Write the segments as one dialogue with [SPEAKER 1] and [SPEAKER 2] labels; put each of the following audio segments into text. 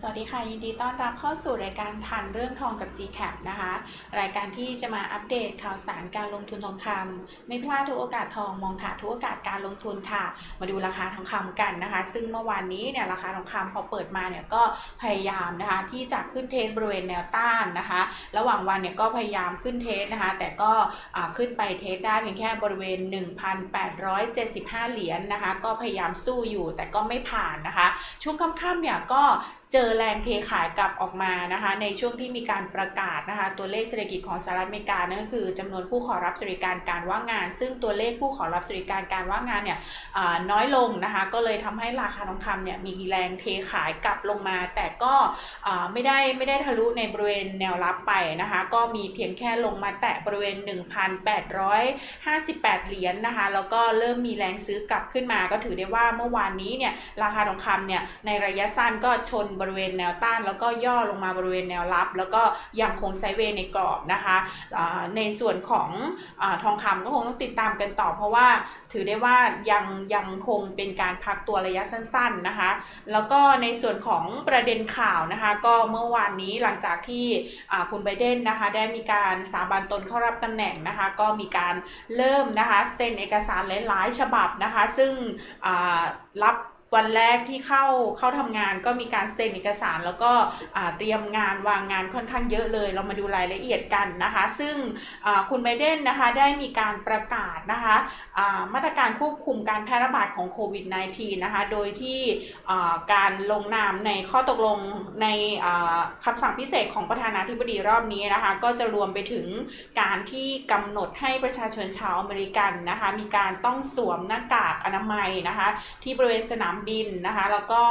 [SPEAKER 1] สวัสดีค่ะ ยินดีต้อนรับเข้าสู่รายการทันเรื่องทองกับ GCAP นะคะ รายการที่จะมาอัปเดตข่าวสารการลงทุนทองคำไม่พลาดทุกโอกาสทองมองขาดทุกโอกาสการลงทุนค่ะ มาดูราคาทองคำกันนะคะ ซึ่งเมื่อวานนี้เนี่ยราคาทองคำพอเปิดมาเนี่ยก็พยายามนะคะที่จะขึ้นเทรนบริเวณแนวต้านนะคะ ระหว่างวันเนี่ยก็พยายามขึ้นเทสนะคะ แต่ก็ขึ้นไปเทสได้เพียงแค่บริเวณ 1,875 เหรียญนะคะ ก็พยายามสู้อยู่แต่ก็ไม่ผ่านนะคะ ช่วงค่ำๆเนี่ยก็เจอแรงเทขายกลับออกมานะคะในช่วงที่มีการประกาศนะคะตัวเลขเศรษฐกิจของสหรัฐอเมริกานั่นก็คือจำนวนผู้ขอรับสวัสดิการการว่างงาน ซึ่งตัวเลขผู้ขอรับสวัสดิการการว่างงานเนี่ยน้อยลงนะคะก็เลยทำให้ราคาทองคำเนี่ยมีแรงเทขายกลับลงมา แต่ก็ไม่ได้ไม่ได้ทะลุในบริเวณแนวรับไปนะคะก็มีเพียงแค่ลงมาแตะบริเวณ 1,858 เหรียญนะคะแล้วก็เริ่มมีแรงซื้อกลับขึ้นมา ก็ถือได้ว่าเมื่อวานนี้เนี่ยราคาทองคำเนี่ยในระยะสั้นก็ชนบริเวณแนวต้าน แล้วก็ย่อลงมาบริเวณแนวรับ แล้วก็ยังคงไซเวย์ในกรอบนะคะอ่าในส่วนของอทองคำก็คงต้องติดตามกันต่อ เพราะว่าถือได้ว่ายังยังคงเป็นการพักตัวระยะสั้น ๆนะคะ แล้วก็ในส่วนของประเด็นข่าวนะคะ ก็เมื่อวานนี้หลังจากที่คุณไบเดนนะคะได้มีการสาบานตนเข้ารับตำแหน่งนะคะ ก็มีการเริ่มนะคะเซ็นเอกสารหลายๆ ฉบับนะคะ ซึ่งรับ วันแรกที่เข้าเข้าทำงานก็มีการเซ็นเอกสาร แล้วก็เตรียมงานวางงานค่อนข้างเยอะเลย เรามาดูรายละเอียดกันนะคะ ซึ่งคุณไบเดนนะคะได้มีการประกาศนะคะมาตรการควบคุมการแพร่ระบาดของโควิด -19 นะคะ โดยที่การลงนามในข้อตกลงในคำสั่งพิเศษของประธานาธิบดีรอบนี้นะคะ ก็จะรวมไปถึงการที่กำหนดให้ประชาชนชาวอเมริกันนะคะ มีการต้องสวมหน้ากากอนามัยนะคะ ที่บริเวณสนามบินนะคะ แล้วก็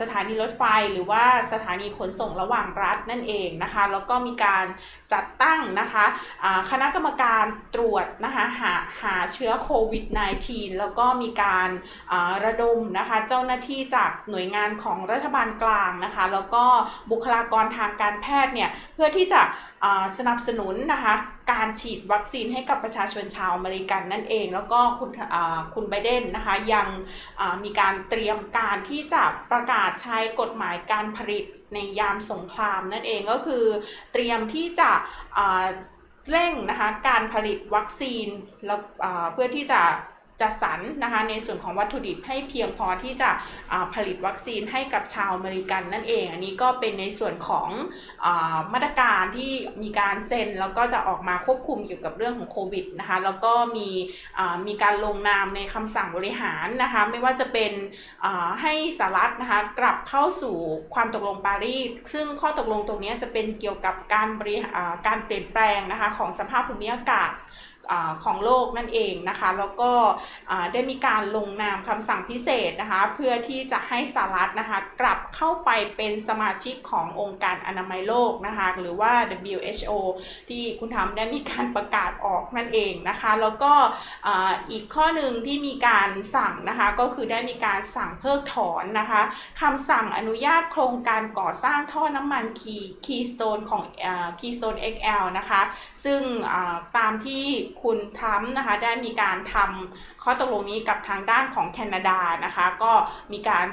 [SPEAKER 1] สถานีรถไฟหรือว่าสถานีขนส่งระหว่างรัฐนั่นเองนะคะ แล้วก็มีการจัดตั้งนะคะคณะกรรมการตรวจนะคะหาหาเชื้อโควิด -19 แล้วก็มีการาระดมนะคะเจ้าหน้าที่จากหน่วยงานของรัฐบาลกลางนะคะ แล้วก็บุคลากรทางการแพทย์เนี่ยเพื่อที่จะสนับสนุนนะคะ การฉีดวัคซีนให้กับประชาชนชาวอเมริกันนั่นเอง แล้วก็คุณคุณไบเดนนะคะยังมีการเตรียมการที่จะประกาศใช้กฎหมายการผลิตในยามสงครามนั่นเองก็คือเตรียมที่จะเร่งนะคะการผลิตวัคซีนแล้วเพื่อที่จะ จัดสรรนะคะในส่วนของวัตถุดิบให้เพียงพอที่จะผลิตวัคซีนให้กับชาวอเมริกันนั่นเอง อันนี้ก็เป็นในส่วนของอมาตรการที่มีการเซ็น แล้วก็จะออกมาควบคุมเกี่ยวกับเรื่องของโควิดนะคะแล้วก็มีมีการลงนามในคำสั่งบริหารนะคะไม่ว่าจะเป็นให้สหรัฐนะคะกลับเข้าสู่ความตกลงปารีสซึ่งข้อตกลงตรงนี้จะเป็นเกี่ยวกับการบริการเปลี่ยนแปลงนะคะของสภาพภูมิอากาศ ของโลกนั่นเองนะคะ แล้วก็ได้มีการลงนามคำสั่งพิเศษนะคะ เพื่อที่จะให้สหรัฐนะคะกลับเข้าไปเป็นสมาชิกขององค์การอนามัยโลกนะคะ หรือว่า WHO ที่คุณทำได้มีการประกาศออกนั่นเองนะคะ แล้วก็อีกข้อหนึ่งที่มีการสั่งนะคะก็คือได้มีการสั่งเพิกถอนนะคะคำสั่งอนุญาตโครงการก่อสร้างท่อน้ำมันคีคีสโตนของอ่า Keystone XL นะคะ ซึ่งตามที่คุณทรัมป์นะคะได้มีการทำข้อตกลงนี้กับทางด้านของแคนาดานะคะ ก็มีการ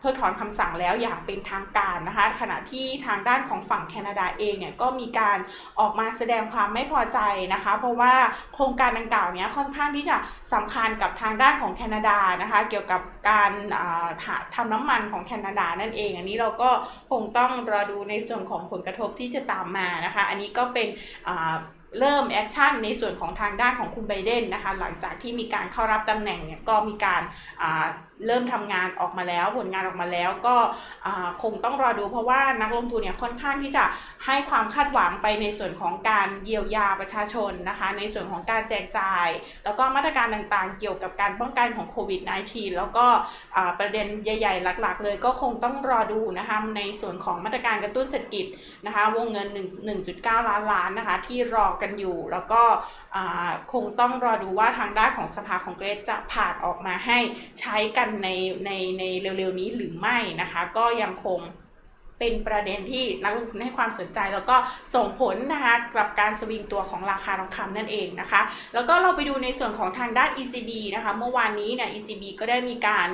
[SPEAKER 1] เพิกถอนคำสั่งแล้วอย่างเป็นทางการนะคะ ขณะที่ทางด้านของฝั่งแคนาดาเองเนี่ยก็มีการออกมาแสดงความไม่พอใจนะคะ เพราะว่าโครงการดังกล่าวเนี้ยค่อนข้างที่จะสำคัญกับทางด้านของแคนาดานะคะ เกี่ยวกับการอ่าหาทำน้ำมันของแคนาดานั่นเอง อันนี้เราก็คงต้องรอดูในส่วนของผลกระทบที่จะตามมานะคะ อันนี้ก็เป็น เริ่มแอคชั่นในส่วนของทางด้านของคุณไบเดนนะคะหลังจากที่มีการเข้ารับตำแหน่งเนี่ยก็มีการเริ่มทำงานออกมาแล้ว ผลงานออกมาแล้วก็คงต้องรอดูเพราะว่านักลงทุนเนี่ยค่อนข้างที่จะให้ความคาดหวังไปในส่วนของการเยียวยาประชาชนนะคะ ในส่วนของการแจกจ่าย แล้วก็มาตรการต่างๆ เกี่ยวกับการป้องกันของโควิด -19 แล้วก็ประเด็นใหญ่ ๆ หลัก ๆ เลยก็คงต้องรอดูนะคะในส่วนของมาตรการกระตุ้นเศรษฐกิจนะคะ วงเงิน 1.9 ล้านล้านนะคะ ที่รอกันอยู่ แล้วก็คงต้องรอดูว่าทางด้านของสภาของเกรสจะผ่านออกมาให้ใช้กันในในในเร็วๆนี้หรือไม่นะคะ ก็ยังคง เป็นประเด็นที่นักลงทุนให้ความสนใจ แล้วก็ส่งผลนะคะกับการสวิงตัวของราคาทองคำนั่นเองนะคะ แล้วก็เราไปดูในส่วนของทางด้าน ECB นะคะเมื่อวานนี้เนี่ย ECB ก็ได้มีการ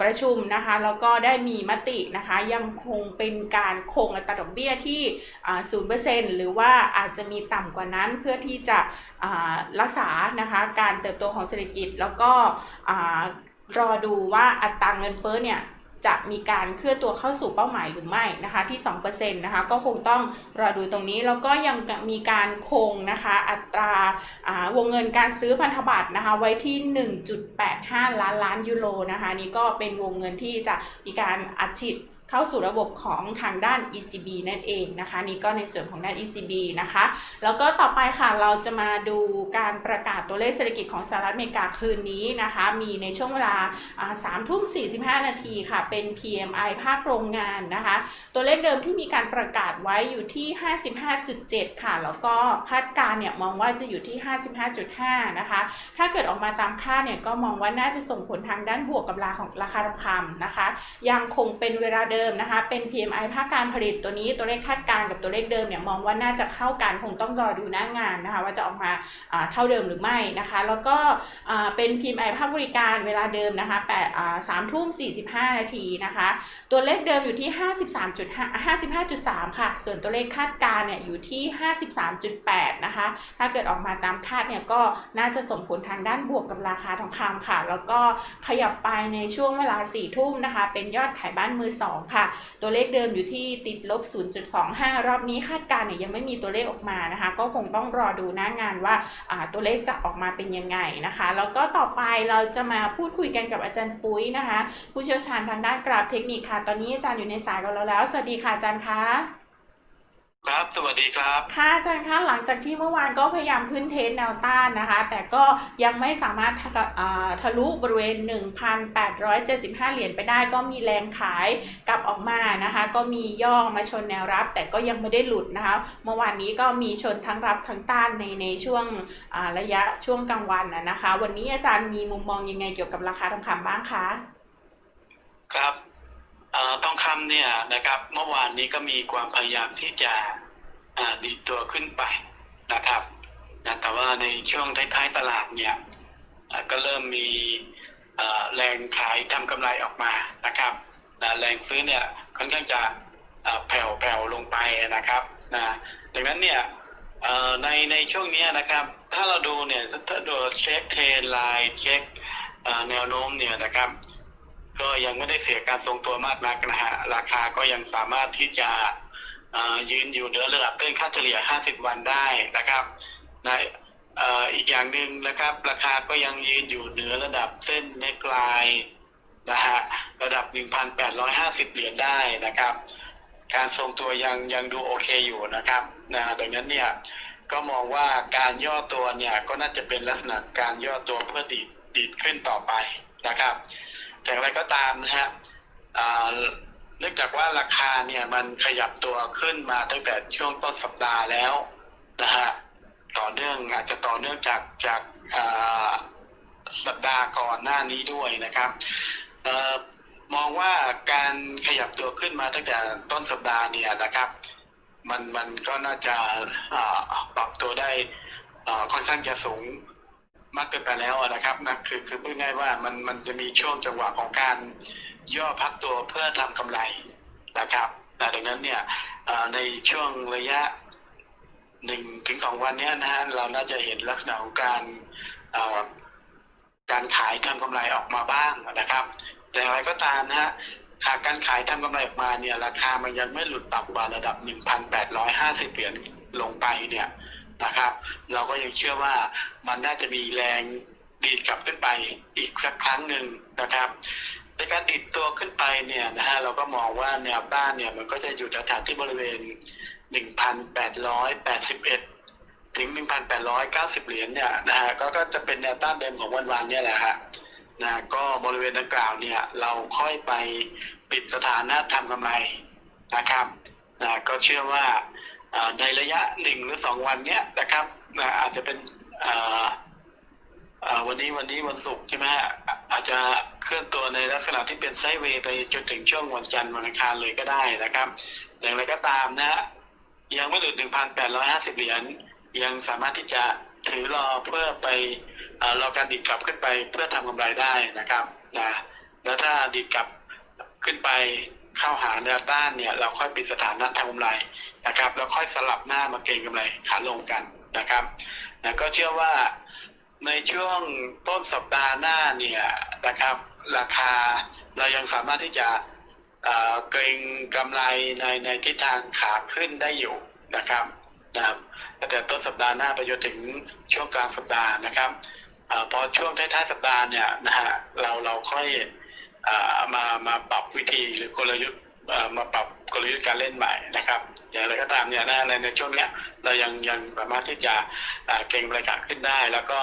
[SPEAKER 1] ประชุมนะคะแล้วก็ได้มีมตินะคะยังคงเป็นการคงอัตราดอกเบี้ยที่ศูนย์เปอร์เซ็นต์หรือว่าอาจจะมีต่ำกว่านั้นเพื่อที่จะรักษานะคะการเติบโตของเศรษฐกิจแล้วก็รอดูว่าอัตราเงินเฟ้อเนี่ย จะมีการเคลื่อนตัวเข้าสู่เป้าหมายหรือไม่นะคะที่ 2%นะคะก็คงต้องรอดูตรงนี้ แล้วก็ยังมีการคงนะคะอัตราวงเงินการซื้อพันธบัตรนะคะไว้ที่ 1.85 ล้านล้านยูโรนะคะนี่ก็เป็นวงเงินที่จะมีการอัดฉีด เข้าสู่ระบบของทางด้าน ECB นั่นเองนะคะนี่ก็ในส่วนของด้าน ECB นะคะแล้วก็ต่อไปค่ะเราจะมาดูการประกาศตัวเลขเศรษฐกิจของสหรัฐอเมริกาคืนนี้นะคะมีในช่วงเวลาสามทุ่ม45นาทีค่ะเป็น PMI ภาคโรงงานนะคะตัวเลขเดิมที่มีการประกาศไว้อยู่ที่ 55.7 ค่ะ แล้วก็คาดการณ์เนี่ยมองว่าจะอยู่ที่ 55.5 นะคะ ถ้าเกิดออกมาตามคาดเนี่ยก็มองว่าน่าจะส่งผลทางด้านบวกกับราของราคาทองคำนะคะ ยังคงเป็นเวลาเดิมนะคะ เป็น PMI ภาคการผลิตตัวนี้ตัวเลขคาดการณ์กับตัวเลขเดิมเนี่ยมองว่าน่าจะเข้ากันคงต้องรอดูหน้างานนะคะ ว่าจะออกมาเท่าเดิมหรือไม่นะคะ แล้วก็เป็น PMI ภาคบริการเวลาเดิมนะคะ8 3ทุ่ม45นาทีนะคะ ตัวเลขเดิมอยู่ที่53.5 55.3ค่ะ ส่วนตัวเลขคาดการณ์เนี่ยอยู่ที่53.8นะคะ ถ้าเกิดออกมาตามคาดเนี่ยก็น่าจะส่งผลทางด้านบวกกับราคาทองคำค่ะ แล้วก็ขยับไปในช่วงเวลา4ทุ่มนะคะ เป็นยอดขายบ้านมือ2ค่ะ ตัวเลขเดิมอยู่ที่ติดลบ 0.25 รอบนี้คาดการณ์เนี่ยยังไม่มีตัวเลขออกมานะคะ ก็คงต้องรอดูหน้างานว่าตัวเลขจะออกมาเป็นยังไงนะคะ แล้วก็ต่อไปเราจะมาพูดคุยกันกับอาจารย์ปุ้ยนะคะ ผู้เชี่ยวชาญทางด้านกราฟเทคนิคค่ะ ตอนนี้อาจารย์อยู่ในสายกับเราแล้ว สวัสดีค่ะอาจารย์คะ
[SPEAKER 2] ครับสวัสดีครับ
[SPEAKER 1] ค่ะอาจารย์คะหลังจากที่เมื่อวานก็พยายามขึ้นเทสแนวต้านนะคะ แต่ก็ยังไม่สามารถทะทะลุบริเวณ 1,875 เหรียญไปได้ ก็มีแรงขายกลับออกมานะคะ ก็มีย่อมาชนแนวรับ แต่ก็ยังไม่ได้หลุดนะคะ เมื่อวานนี้ก็มีชนทั้งรับทั้งต้านในในช่วงระยะช่วงกลางวันนะคะ วันนี้อาจารย์มีมุมมองยังไงเกี่ยวกับราคาทองคำบ้างคะ
[SPEAKER 2] ครับ ทองคำเนี่ยนะครับเมื่อวานนี้ก็มีความพยายามที่จะดีดตัวขึ้นไปนะครับนะแต่ว่าในช่วงท้ายๆตลาดเนี่ยก็เริ่มมีแรงขายทำกำไรออกมานะครับนะแรงซื้อเนี่ยค่อนข้างจะแผ่วๆลงไปนะครับนะดังนั้นเนี่ยในในช่วงนี้นะครับ ถ้าเราดูเนี่ยถ้าดูเช็คเทรนไลน์เช็คแนวโน้มเนี่ยนะครับ ก็ยังไม่ได้เสียการทรงตัวมากนักนะฮะราคาก็ยังสามารถที่จะยืนอยู่เหนือระดับเส้นค่าเฉลี่ย 50 วันได้นะครับในอีกอย่างหนึ่งนะครับ ราคาก็ยังยืนอยู่เหนือระดับเส้นเนกไลน์นะฮะระดับ 1,850 เหรียญได้นะครับ การทรงตัวยังยังดูโอเคอยู่นะครับนะดังนั้นเนี่ยก็มองว่าการย่อตัวเนี่ยก็น่าจะเป็นลักษณะการย่อตัวเพื่อดีดดีดขึ้นต่อไปนะครับ แต่อะไรก็ตามนะฮะเนื่องจากว่าราคาเนี่ยมันขยับตัวขึ้นมาตั้งแต่ช่วงต้นสัปดาห์แล้วนะฮะต่อเนื่องอาจจะต่อเนื่องจากจากสัปดาห์ก่อนหน้านี้ด้วยนะครับมองว่าการขยับตัวขึ้นมาตั้งแต่ต้นสัปดาห์เนี่ยนะครับ มันมันก็น่าจะปรับตัวได้ค่อนข้างจะสูง มากเกินไปแล้วนะครับนะคือคือพูดง่ายว่ามันมันจะมีช่วงจังหวะของการย่อพักตัวเพื่อทำกำไรนะครับดังนั้นเนี่ยในช่วงระยะหนึ่งถึงสองวันนี้นะฮะเราน่าจะเห็นลักษณะของการการขายทำกำไรออกมาบ้างนะครับ แต่อะไรก็ตามนะฮะหากการขายทำกำไรออกมาเนี่ยราคามันยังไม่หลุดต่ำกว่าระดับ 1,850 เหรียญลงไปเนี่ย นะครับ เราก็ยังเชื่อว่ามันน่าจะมีแรงดีดกลับขึ้นไปอีกสักครั้งหนึ่งนะครับในการดิดตัวขึ้นไปเนี่ยนะฮะเราก็มองว่าแนวต้านเนี่ยมันก็จะอยู่แถวๆที่บริเวณ 1,881 ถึง 1,890 เหรียญเนี่ยนะฮะก็ก็จะเป็นแนวต้านเดิมของวันวานเนี่ยแหละฮะนะก็บริเวณดังกล่าวเนี่ยเราค่อยไปปิดสถานะทำกำไรนะครับนะก็เชื่อว่า ในระยะหนึ่งหรือสองวันเนี้ยนะครับอาจจะเป็นวันนี้วันนี้วันศุกร์ใช่ไหมฮะอาจจะเคลื่อนตัวในลักษณะที่เป็นไซด์เวย์ไปจนถึงช่วงวันจันทร์วันอังคารเลยก็ได้นะครับ อย่างไรก็ตามนะฮะยังไม่ถึงหลุด1,850เหรียญยังสามารถที่จะถือรอเพื่อไปเอ่อรอการดีดกลับขึ้นไปเพื่อทำกำไรได้นะครับนะแล้วถ้าดีดกลับขึ้นไปเข้าหาแนวต้านเนี่ย เราค่อยปิดสถานะทำกำไร นะครับ แล้วค่อยสลับหน้ามาเก็งกำไรขาลงกันนะครับนะก็เชื่อว่าในช่วงต้นสัปดาห์หน้าเนี่ยนะครับ ราคาเรายังสามารถที่จะเอ่อเกรงกำไรในในทิศทางขาขึ้นได้อยู่นะครับนะครับแต่ต้นสัปดาห์หน้าไปจนถึงช่วงกลางสัปดาห์นะครับอพอช่วงท้ายๆสัปดาห์เนี่ยนะฮะเราเราค่อยอ่อมามาปรับวิธีหรือกลยุทธ์อ่อมาปรับ กลยุทธ์การเล่นใหม่นะครับ อย่างไรก็ตามเนี่ยในในช่วงเนี้ยเรายังยังสามารถที่จะเอ่งบรรยากาศขึ้นได้ แล้วก็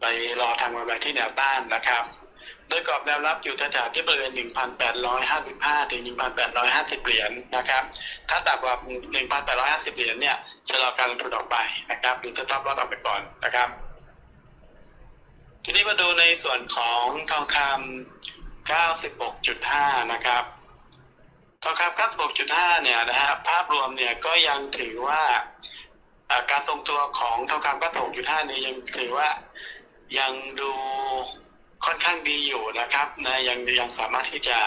[SPEAKER 2] ไปรอทำกำไรที่แนวต้านนะครับ โดยกรอบแนวรับอยู่แถวๆที่บริเวณ 1,855 ถึง 1,850 เหรียญนะครับ ถ้าต่ำกว่า 1,850 เหรียญเนี่ยชะลอการลงทุนออกไปนะครับหรือจะทับลอตออกไปก่อนนะครับ ทีนี้มาดูในส่วนของทองคำ96.5 นะครับ ทองคำ96.5เนี่ยนะฮะภาพรวมเนี่ยก็ยังถือว่าการทรงตัวของทองคำ96.5เนี่ยยังถือว่ายังดูค่อนข้างดีอยู่นะครับนะยังยังสามารถที่จะ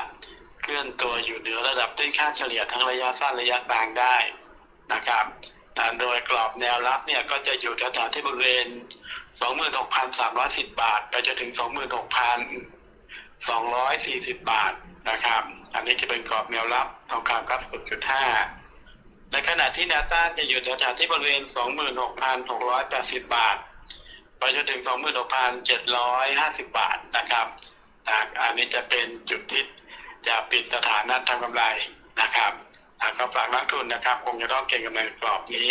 [SPEAKER 2] เคลื่อนตัวอยู่เหนือระดับเส้นค่าเฉลี่ยทั้งระยะสั้นระยะกลางได้นะครับอ่าโดยกรอบแนวรับเนี่ยก็จะอยู่แถวๆที่บริเวณ 26,310 บาท ไปจนถึง 240 บาทนะครับ อันนี้จะเป็นกรอบแนวรับทองคำครับ6.5ในขณะที่แนวต้านจะอยู่แถวๆที่บริเวณ 26,680 บาท ไปจนถึง 26,750 บาทนะครับ อันนี้จะเป็นจุดที่จะปิดสถานะทำกำไรนะครับอ่าก็ฝากนักทุนนะครับ คงจะต้องเก็งกำไรกรอบนี้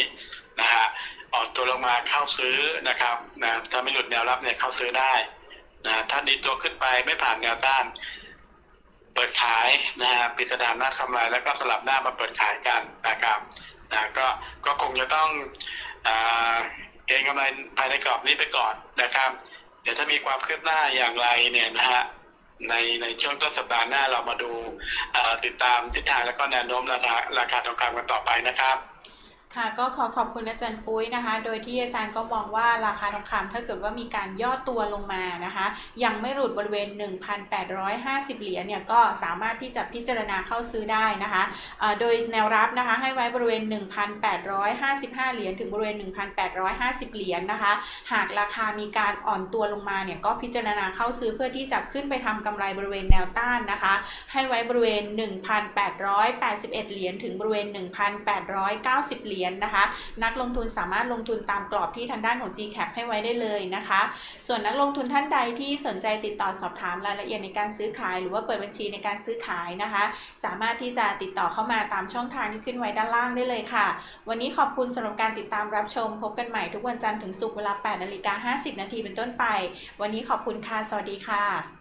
[SPEAKER 2] นะฮะ ออกตัวลงมาเข้าซื้อนะครับนะถ้าไม่หลุดแนวรับเนี่ยเข้าซื้อได้ นะถ้าดีตัวขึ้นไปไม่ผ่านแนวต้าน เปิดขายนะฮะปิดสถานะทำลายแล้วก็สลับหน้ามาเปิดขายกันนะครับนะก็ก็คงจะต้องเก็งกำไรภายในกรอบนี้ไปก่อนนะครับ เดี๋ยวถ้ามีความคืบหน้าอย่างไรเนี่ยนะฮะในในช่วงต้นสัปดาห์หน้าเรามาดูติดตามทิศทางแล้วก็แนวโน้มราคาราคาทองคำกันต่อไปนะครับ
[SPEAKER 1] ค่ะก็ขอขอบคุณอาจารย์ปุ้ยนะคะ โดยที่อาจารย์ก็มองว่าราคาทองคำถ้าเกิดว่ามีการย่อตัวลงมานะคะ ยังไม่หลุดบริเวณ 1,850 เหรียญเนี่ยก็สามารถที่จะพิจารณาเข้าซื้อได้นะคะโดยแนวรับนะคะให้ไว้บริเวณ 1,855 เหรียญถึงบริเวณ 1,850 เหรียญนะคะ หากราคามีการอ่อนตัวลงมาเนี่ยก็พิจารณาเข้าซื้อเพื่อที่จะขึ้นไปทำกำไรบริเวณแนวต้านนะคะ ให้ไว้บริเวณ 1,881 เหรียญถึงบริเวณ 1,890 เหรียญนะคะ นักลงทุนสามารถลงทุนตามกรอบที่ทางด้านของ GCAP ให้ไว้ได้เลยนะคะ ส่วนนักลงทุนท่านใดที่สนใจติดต่อสอบถามรายละเอียดในการซื้อขาย หรือว่าเปิดบัญชีในการซื้อขายนะคะ สามารถที่จะติดต่อเข้ามาตามช่องทางที่ขึ้นไว้ด้านล่างได้เลยค่ะ วันนี้ขอบคุณสำหรับการติดตามรับชม พบกันใหม่ทุกวันจันทร์ถึงศุกร์เวลา8นาฬิกา50 นาทีเป็นต้นไป วันนี้ขอบคุณค่ะ สวัสดีค่ะ